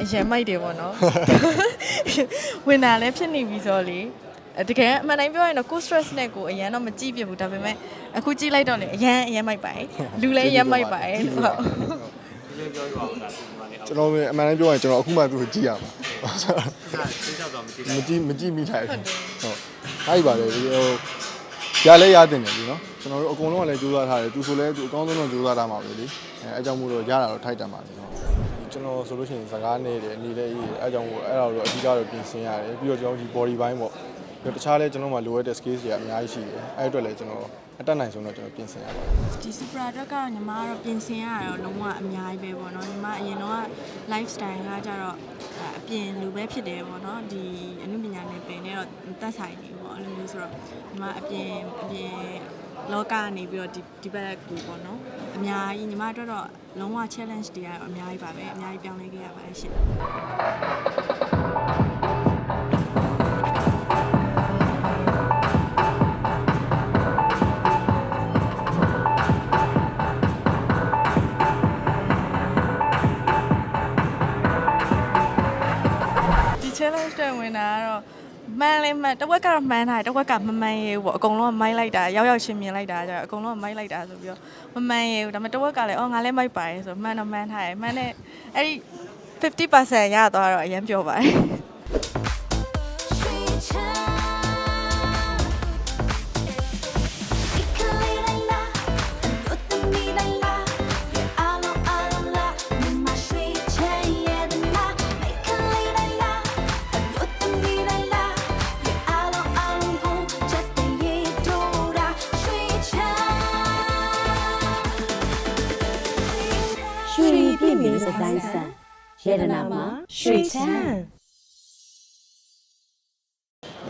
အရင်မိုက်တယ်ပေါ့နော်ဝင်တာလည်းဖြစ်နေပြီဆိုတော့လေအဲတကယ်အမှန်တိုင်းပြောရရင်တော့ကို stress နဲ့ကိုအရင်တော့မကြည့်ပြဘူးဒါပေမဲ့အခုကြည့်လိုက်တော့လေအရင်အရင်မိုက်ပါတယ်လူလည်းအရင်မိုက်ပါတယ်လို့ဟုတ်ဒီလိုပြောပြပါဦးဒါဒီမှာနေအောင်ကျွန်တော်အမှန်တမ်းပြောရင်ကျွန်တော်အခုမှသူ့ကိုကြည့်ရမှာဒါသိချောက်တော့မကြည့်မလိုက်ကြည့်မကြည့်မိလိုက်ဟုတ်ဟုတ်ပါလေဒီဟိုရလဲရတင်တယ်လीနော်ကျွန်တော်တို့အကုန်လုံးကလည်းကြိုးစားထားတယ်သူဆိုလဲသူအကောင်းဆုံးတော့ကြိုးစားထားမှာပဲလीအဲအကြောင်းမို့လို့ရတာတော့ထိုက်တန်ပါလေနော် ကျွန်တော်ဆိုလို့ရှိရင်စကားနေတယ်အနေလည်းအေးအဲအကြောင်းမို့အဲ့ဒါတော့အဓိကတော့ပြင်ဆင်ရတယ်ပြီးတော့ကျွန်တော်ဒီ body ဘိုင်းပေါ့ပြီးတော့တခြားလဲကျွန်တော်မှလိုအပ်တဲ့ skills တွေအများကြီးရှိတယ်အဲ့အတွက်လည်းကျွန်တော်အတက်နိုင်ဆုံးတော့ကျွန်တော်ပြင်ဆင်ရပါတယ်ဒီ super အတွက်ကတော့ညီမကတော့ပြင်ဆင်ရတာတော့လုံးဝအများကြီးပဲပေါ့နော်ညီမအရင်တော့ lifestyle ကကြတော့အဲအပြင်လူပဲဖြစ်တယ်ပေါ့နော်ဒီအမှုပညာနယ်ပယ်နဲ့တော့သက်ဆိုင်နေပေါ့ အဲ့လိုမျိုးဆိုတော့ညီမအပြင်အပြင်လောကကနေပြီးတော့ဒီဒီဘက်ကူပေါ့နော်အများကြီးညီမအတွက်တော့လုံးဝ challenge တွေကတော့အများကြီးပါပဲအများကြီးပြောင်းလဲခဲ့ရပါတယ်ရှင်ဒီ challenge တွေဝင်တာကတော့ မှန်လဲမှန်တစ်ဝက်ကတော့မှန်တာတစ်ဝက်ကမမှန်ရဘူးပေါ့အကုန်လုံးကမိုက်လိုက်တာရောက်ရောက်ချင်းမြင်လိုက်တာကြတော့အကုန်လုံးကမိုက်လိုက်တာဆိုပြီးတော့မမှန်ရဘူးဒါပေမဲ့တစ်ဝက်ကလည်းအော်ငါလည်းမိုက်ပါတယ်ဆိုမှန်တော့မှန်ထားတယ်မှန်တဲ့အဲ့ဒီ50%ရသွားတော့အရင်ပြောပါတယ် ရတနာမှာရွှေချမ်း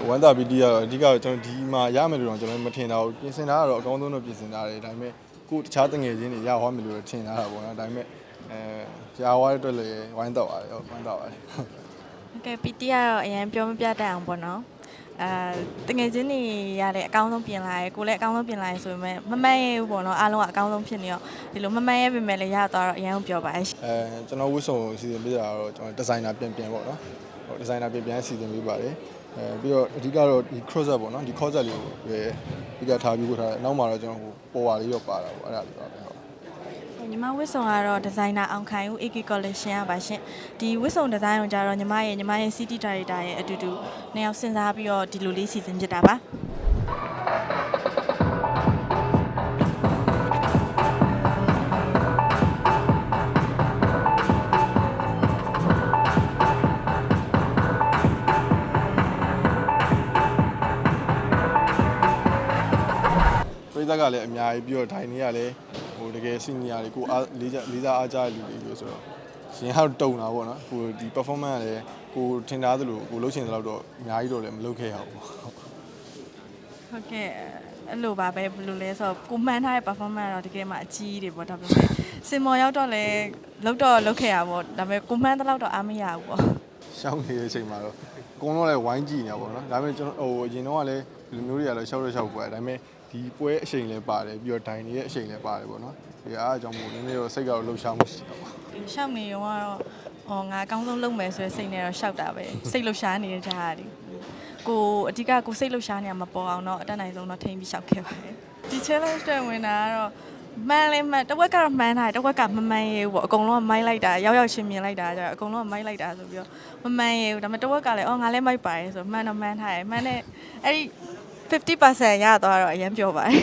ဝမ်းသာပီတီကတော့အဓိကတော့ကျွန်တော်ဒီမှာရမယ်လို့တော့ကျွန်တော်မထင်တာဘူးပြင်ဆင်တာကတော့အကောင်းဆုံးတော့ပြင်ဆင်တာတယ်ဒါပေမဲ့ကိုတခြားတငယ်ချင်းတွေရဟောမယ်လို့ထင်တာတာပေါ့နော်ဒါပေမဲ့အဲကြားဝါတဲ့အတွက်လည်းဝမ်းတော့ပါတယ်ဟုတ်ဝမ်းတော့ပါတယ် โอเค PT ကတော့အရင်ပြောမပြတတ်အောင်ပေါ့နော် အဲတငယ်ချင်းတွေရတဲ့အကောင်းဆုံးပြင်လာရဲကိုလည်းအကောင်းဆုံးပြင်လာရဲဆိုပေမဲ့မမှန်ရဘူးပေါ့နော်အားလုံးကအကောင်းဆုံးဖြစ်နေတော့ဒီလိုမမှန်ရပေမဲ့လည်းရသွားတော့အရင်ကပြောပါရဲ့အဲကျွန်တော်ဝတ်စုံစီစဉ်ပေးတာတော့ကျွန်တော်ဒီဇိုင်နာပြင်ပြင်ပေါ့နော်ဟိုဒီဇိုင်နာပြင်ပြင်စီစဉ်ပေးပါတယ်အဲပြီးတော့အဓိကတော့ဒီ crosser ပေါ့နော်ဒီ crosser လေးကိုပဲအဓိကထားပြီးပို့ထားတယ်နောက်မှာတော့ကျွန်တော်ဟိုပေါ်ဝါလေးတော့ပါတာပေါ့အဲ့ဒါလေးပါပဲဟုတ် ညီမဝစ်စုံကတော့ဒီဇိုင်နာအောင်ခိုင်ဦး AK collection ရပါရှင်ဒီဝစ်စုံဒီဇိုင်းကိုကြတော့ညီမရဲ့ညီမရဲ့ city director ရဲ့အတူတူနှစ်ယောက်စဉ်းစားပြီးတော့ဒီလိုလေးစီစဉ်ဖြစ်တာပါပြိသက်ကလည်းအများကြီးပြီးတော့ဒိုင်တွေကလည်း ဟိုတကယ်စီနီယာတွေကိုအားလေးစားလေးစားအားကြတဲ့လူတွေလို့ဆိုတော့ရင်ဟောက်တုံတာပေါ့နော်ကိုဒီ performance ကလည်းကိုထင်ထားသလိုကိုလှုပ်ချင်သလောက်တော့အများကြီးတော့လည်းမလုပ်ခဲ့ရဘူးပေါ့ဟုတ်ကဲ့အဲ့လိုပါပဲဘယ်လိုလဲဆိုတော့ကိုမှန်းထားတဲ့ performance ကတော့တကယ်မှအကြီးတွေပေါ့ဒါပေမဲ့စင်မော်ရောက်တော့လဲလောက်တော့လောက်ခဲ့ရပါပေါ့ဒါပေမဲ့ကိုမှန်းတဲ့လောက်တော့အားမရဘူးပေါ့ရှောင်းနေတဲ့အချိန်မှာတော့အကုန်လုံးလည်းဝိုင်းကြည့်နေတာပေါ့နော်ဒါပေမဲ့ကျွန်တော်ဟိုအရင်တော့ကလည်းဒီလိုမျိုးတွေကလည်းရှောက်ရရှောက်ပွဲဒါပေမဲ့ ဒီပွဲအချိန်လည်းပါတယ်ပြီးတော့ဒိုင်တွေရဲ့အချိန်လည်းပါတယ်ပေါ့နော်ဒီအားအကြောင်းမို့နည်းနည်းတော့စိတ်ကတော့လှုပ်ရှားမှုရှိတော့ပါရှောက်နေရောကတော့ဟောငါအကောင်းဆုံးလုပ်မယ်ဆိုတဲ့စိတ်နဲ့တော့ရှောက်တာပဲစိတ်လှုပ်ရှားနေတဲ့ကြားရတယ်ကိုအဓိကကိုစိတ်လှုပ်ရှားနေမှာမပေါ်အောင်တော့အတက်နိုင်ဆုံးတော့ထိန်းပြီးရှောက်ခဲ့ပါတယ်ဒီ challenge တွေဝင်တာကတော့မှန်လဲမှန်တစ်ဝက်ကတော့မှန်တာတစ်ဝက်ကမမှန်ရဘူးပေါ့အကုန်လုံးကမိုက်လိုက်တာရောက်ရောက်ချင်းမြင်လိုက်တာကြတော့အကုန်လုံးကမိုက်လိုက်တာဆိုပြီးတော့မမှန်ရဘူးဒါပေမဲ့တစ်ဝက်ကလည်းအော်ငါလည်းမိုက်ပါတယ်ဆိုမှန်တော့မှန်ထားတယ်မှန်တဲ့အဲ့ဒီ 50%ရသွားတော့အရင်ပြောပါတယ်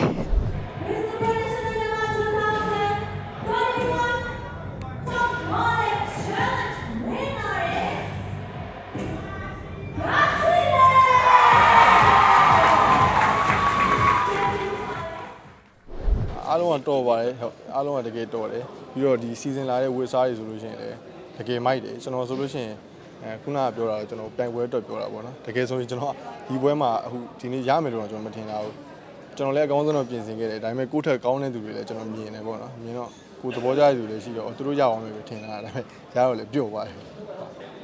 အားလုံးကတော်ပါတယ်ဟုတ်အားလုံးကတကယ်တော်တယ်ပြီးတော့ဒီ season လာတဲ့ဝေစားတွေဆိုလို့ရှိရင်လည်းတကယ်မိုက်တယ်ကျွန်တော်ဆိုလို့ရှိရင် အဲခုနကပြောတာတော့ကျွန်တော်ပြိုင်ပွဲအတွက်ပြောတာပေါ့နော်တကယ်ဆိုရင်ကျွန်တော်ဒီပွဲမှာအခုဒီနေ့ရမယ်လို့တော့ကျွန်တော်မထင်တာဘူးကျွန်တော်လည်းအကောင်းဆုံးတော့ပြင်ဆင်ခဲ့တယ်ဒါပေမဲ့ကိုယ့်ထက်ကောင်းတဲ့သူတွေလည်းကျွန်တော်မြင်တယ်ပေါ့နော်မြင်တော့ ကိုယ်သဘောကျတဲ့သူတွေရှိတော့သူတို့ရအောင်လို့ထင်တာဒါပေမဲ့ရတော့လည်းပြုတ်သွားတယ်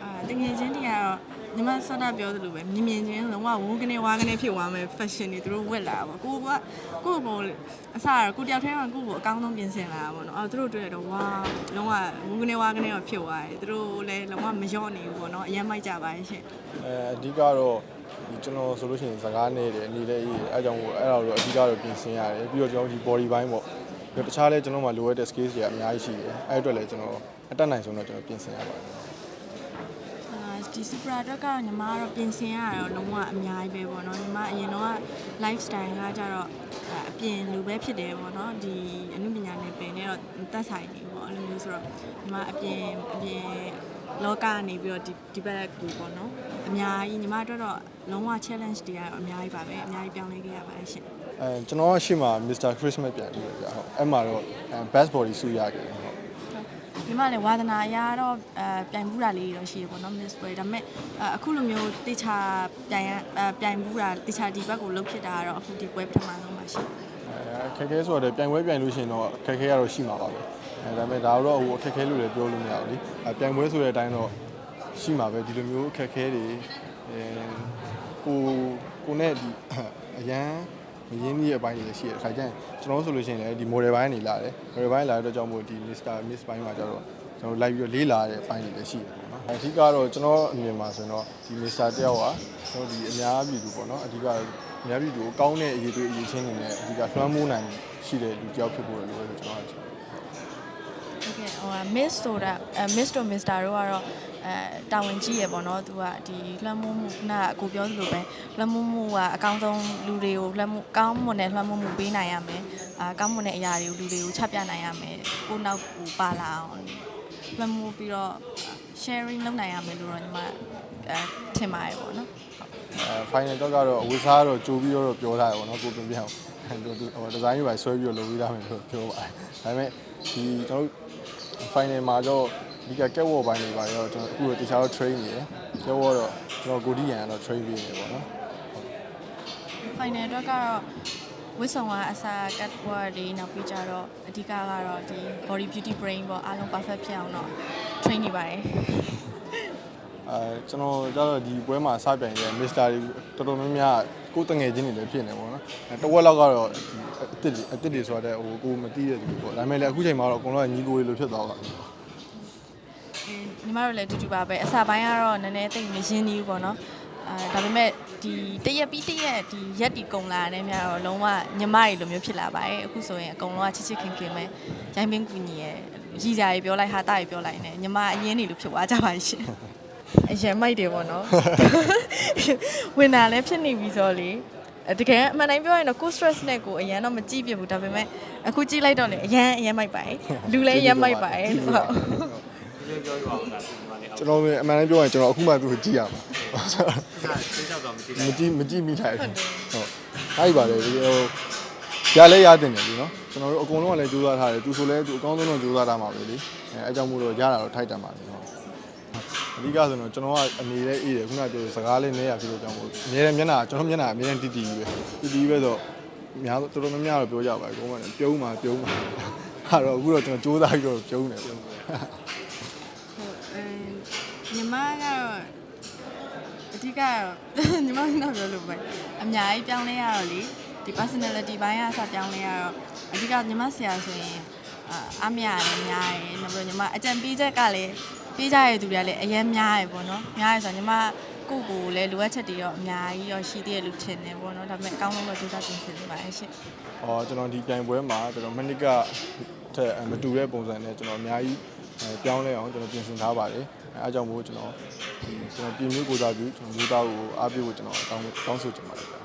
အာတကယ်ချင်းတည်းကတော့ညီမဆော့တာပြောသလိုပဲမြင်မြင်ချင်းလုံးဝဝူးကနေဝါကနေဖြစ်သွားမယ် fashion တွေသူတို့ဝက်လာတာပေါ့ကိုကကိုကိုအစားကိုတယောက်တည်းကကိုကိုအကောင်းဆုံးပြင်ဆင်လာတာပေါ့နော်အော်သူတို့တွေ့ရတော့ဝါလုံးဝဝူးကနေဝါကနေတော့ဖြစ်သွားတယ်သူတို့လည်းလုံးဝမလျော့နေဘူးပေါ့နော်အရင်မိုက်ကြပါရဲ့ရှင်အဲအဓိကတော့ဒီကျွန်တော်ဆိုလို့ရှိရင်စကားနဲ့တယ်အနေနဲ့အေးအဲအကြောင်းကိုအဲ့ဒါတော့အဓိကတော့ပြင်ဆင်ရတယ်ပြီးတော့ကျွန်တော်ဒီ body ဘိုင်းပေါ့ ပြီးတော့တခြားလဲကျွန်တော်မှလိုအပ်တဲ့ skills တွေအများကြီးရှိတယ်အဲ့အတွက်လည်းကျွန်တော်အတက်နိုင်ဆုံးတော့ကျွန်တော်ပြင်ဆင်ရပါတယ်အာဒီ super အတွက်ကတော့ညီမကတော့ပြင်ဆင်ရတာတော့လုံးဝအများကြီးပဲပေါ့နော်ညီမအရင်တော့ lifestyle ကကြတော့အာအပြင်လူပဲဖြစ်တယ်ပေါ့နော်ဒီအမှုပညာနယ်ပယ်နဲ့တော့သက်ဆိုင်နေပေါ့အဲ့လိုမျိုးဆိုတော့ညီမအပြင်အပြင် လောကကနေပြီးတော့ဒီဒီဘက်ကူပေါ့နော်အများကြီးညီမအတွက်တော့လုံးဝ challenge တွေကတော့အများကြီးပါပဲအများကြီးပြောင်းလဲခဲ့ရပါတယ်ရှင်အဲကျွန်တော်ကရှေ့မှာ Mr. Christmas ပြန်ပြီးတော့ဗျာဟုတ်အဲ့မှာတော့အဲ best body စုရခဲ့တယ်ဟုတ်ညီမလည်းဝါသနာအရာတော့အဲပြိုင်ဘူးတာလေးတော့ရှိရပေါ့နော် Miss Way ဒါပေမဲ့အဲအခုလိုမျိုးတေချာပြိုင်ရအဲပြိုင်ဘူးတာတေချာဒီဘက်ကိုလှုပ်ဖြစ်တာကတော့အခုဒီပွဲပထမဆုံးပါရှိတယ်အဲ ခက်ခဲဆိုတော့ပြိုင်ပွဲပြိုင်လို့ရှိရင်တော့ခက်ခဲရတော့ရှိမှာပါပဲအဲဒါပေမဲ့ဒါတော့ဟိုအခက်ခဲလို့လည်းပြောလို့မရဘူးလေအဲပြိုင်ပွဲဆိုတဲ့အတိုင်းတော့ရှိမှာပဲဒီလိုမျိုးအခက်ခဲတွေအဲကိုကိုနဲ့ဒီအရန်မရင်းနှီးရဲ့အပိုင်းတွေလည်းရှိရတဲ့ခါကျရင်ကျွန်တော်ဆိုလို့ရှိရင်လည်းဒီ model ဘိုင်းနေလာတယ် model ဘိုင်းလာတဲ့အတွက်ကြောင့်မို့ဒီ Mr. Miss ဘိုင်းမှာကျတော့ကျွန်တော်လိုက်ပြီးတော့လေးလာတဲ့အပိုင်းတွေလည်းရှိတယ်ပေါ့နော်အဓိကတော့ကျွန်တော်အမြင်မှာဆိုရင်တော့ဒီ Mr. တယောက်ကကျွန်တော်ဒီအများပြည်သူပေါ့နော်အဓိကတော့ အများပြည်သူကိုကောင်းတဲ့အရေးတွေအရေးချင်းတွေနဲ့အဓိကလွှမ်းမိုးနိုင်ရှိတဲ့လူတယောက်ဖြစ်ဖို့လို့လို့ကျွန်တော်ကဟုတ်ကဲ့ဟို Miss ဆိုတာအဲ Miss တို့ Mr တို့ကတော့အဲတာဝန်ကြီးရပေါ့နော်သူကဒီလွှမ်းမိုးမှုခုနကကိုပြောသလိုပဲလွှမ်းမိုးမှုကအကောင်းဆုံးလူတွေကိုလွှမ်းမိုးကောင်းမွန်တဲ့လွှမ်းမိုးမှုပေးနိုင်ရမယ်အာကောင်းမွန်တဲ့အရာတွေကိုလူတွေကိုချပြနိုင်ရမယ်ကိုနောက်ကိုပါလာအောင်လွှမ်းမိုးပြီးတော့ sharing လုပ်နိုင်ရမယ်လို့တော့ညီမအဲထင်ပါတယ်ပေါ့နော်အဲ final တော့ကတော့အဝေးစားတော့ကြိုးပြီးတော့ပြောထားတယ်ပေါ့နော်ကိုပြင်ပြအောင်သူဟိုဒီဇိုင်းတွေပဲဆွဲပြီးတော့လုပ်ပြီးသားမယ်လို့ပြောပါတယ်ဒါပေမဲ့ဒီကျွန်တော်တို့ final မှာတော့ဒီကကက်ဝေါ်ပိုင်းတွေပါတော့ကျွန်တော်အခုတော့တခြားတော့ train နေတယ်ကက်ဝေါ်တော့ကျွန်တော်ကိုဒီရန်ကတော့ train ပေးနေတယ်ပေါ့နော် final အတွက်ကတော့ ဝစ်ဆောင်ကအစာ cut work တွေနောက်ပြီးကြတော့အဓိကကတော့ဒီ body beauty brain ပေါ့အားလုံး perfect ဖြစ်အောင်တော့ train နေပါတယ်အဲကျွန်တော်ကျတော့ဒီပွဲမှာစပြိုင်တဲ့ Mr. တွေတော်တော်များများကိုယ်တငယ်ချင်းတွေလည်းဖြစ်နေပေါ့နော်အဲတစ်ဝက်လောက်ကတော့ဒီအစ်စ်တွေအစ်စ်တွေဆိုတဲ့ဟိုကိုမသိတဲ့သူပေါ့ဒါပေမဲ့လည်းအခုချိန်မှာတော့အကုန်လုံးကညီကိုတွေလိုဖြစ်သွားပါပြီညီမတို့လည်းအတူတူပါပဲအစာပိုင်းကတော့နည်းနည်းသိပ်မရင်းနှီးဘူးပေါ့နော် အဲဒါပေမဲ့ဒီတရက်ပြီးတရက်ဒီရက်ဒီကုံလာတဲ့များတော့လုံးဝညီမတွေလိုမျိုးဖြစ်လာပါတယ်အခုဆိုရင်အကုန်လုံးကချစ်ချစ်ခင်ခင်ပဲရိုင်းပင်းကူညီရဲ့ရည်ကြတွေပြောလိုက်ဟာတာတွေပြောလိုက်နေညီမအရင်နေလို့ဖြစ်သွားကြပါရှင်အရင်မိုက်တယ်ပေါ့နော်ဝင်တာလည်းဖြစ်နေပြီဆိုလေအဲတကယ်အမှန်တိုင်းပြောရင်တော့ကို stress နဲ့ကိုအရန်တော့မကြည့်ပြဘူးဒါပေမဲ့အခုကြည့်လိုက်တော့လေအရန်အရန်မိုက်ပါတယ်လူလည်းအရန်မိုက်ပါတယ်ဟုတ်ဒီလိုပြောပြပါဦးလားဒီမှာနေအောင်ကျွန်တော်အမှန်တမ်းပြောရင်ကျွန်တော်အခုမှသူ့ကိုကြည့်ရမှာ ဒါသိချတော့မကြည့် မ လိုက် ကြည့်မကြည့်မိလိုက်ဘူးဟုတ်အဲ့ပါလေဒီဟိုရလဲရတင်တယ်လीเนาะကျွန်တော်တို့အကုန်လုံးကလည်းကြိုးစားထားတယ်သူဆိုလဲသူအကောင်းဆုံးတော့ကြိုးစားထားမှာပဲလေအဲအကြောင်းမို့တော့ရတာတော့ထိုက်တန်ပါလေဟုတ်အဓိကဆိုတော့ကျွန်တော်ကအနေနဲ့အေးတယ်ခုနကပြောစကားလေးနည်းရဖြစ်လို့ကြောင့်မို့အများနဲ့မျက်နှာကျွန်တော်မျက်နှာအများနဲ့တီတီပဲတီတီပဲဆိုများတော်တော်များများတော့ပြောကြပါဘူးကိုယ်ကပြုံးမှာပြုံးမှာအဲ့တော့အခုတော့ကျွန်တော်ကြိုးစားပြီးတော့ပြုံးတယ်ပြုံးတယ် ဟုတ်အဲညီမကတော့အ ဓိကတော့ညီမကတော့ပြောလို့ပဲအများကြီးပြောင်းလဲရတော့လေဒီ personality ဘိုင်းကစပြောင်းလဲရတော့အဓိကညီမဆရာဆိုရင်အာအမရလည်းများတယ်နောက်ပြီးတော့ညီမအကြံပေးချက်ကလည်းပေးကြရတဲ့သူတွေကလည်းအရင်များရယ်ပေါ့နော်များရယ်ဆိုတော့ညီမကိုယ့်ကိုယ်လည်းလိုအပ်ချက်တွေတော့အများကြီးတော့ရှိသေးတယ်လို့ထင်တယ်ပေါ့နော်ဒါပေမဲ့အကောင်းဆုံးတော့ကြိုးစားပြင်ဆင်နေပါတယ်ရှင့်။အော်ကျွန်တော်ဒီပြိုင်ပွဲမှာကျွန်တော်မနစ်ကထက်မတူတဲ့ပုံစံနဲ့ကျွန်တော်အများကြီးအဲပြောင်းလဲအောင်ကျွန်တော်ပြင်ဆင်ထားပါတယ်။ အဲအားကြောင့်မို့ကျွန်တော်ဒီကျွန်တော်ပြင်မျိုးကိုစားပြီးကျွန်တော်မျိုးသားကိုအားပေးဖို့ကျွန်တော်တောင်းတောင်းဆိုချင်ပါတယ်ဗျာ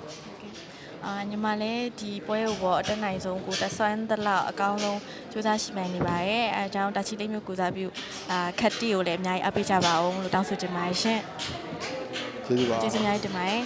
အာညီမလည်းဒီပွဲကိုပေါ့အတက်နိုင်ဆုံးကိုတက်ဆွမ်းသလောက်အကောင်းဆုံးစူးစမ်းရှိမှန်နေပါရဲ့အဲအကြောင်းတာချီလေးမျိုးကိုစားပြုအာခက်တီကိုလည်းအများကြီးအပ်ပေးကြပါအောင်လို့တောင်းဆိုချင်ပါတယ်ရှင်။ကျေးဇူးပါကျေးဇူးအများကြီးတင်ပါတယ်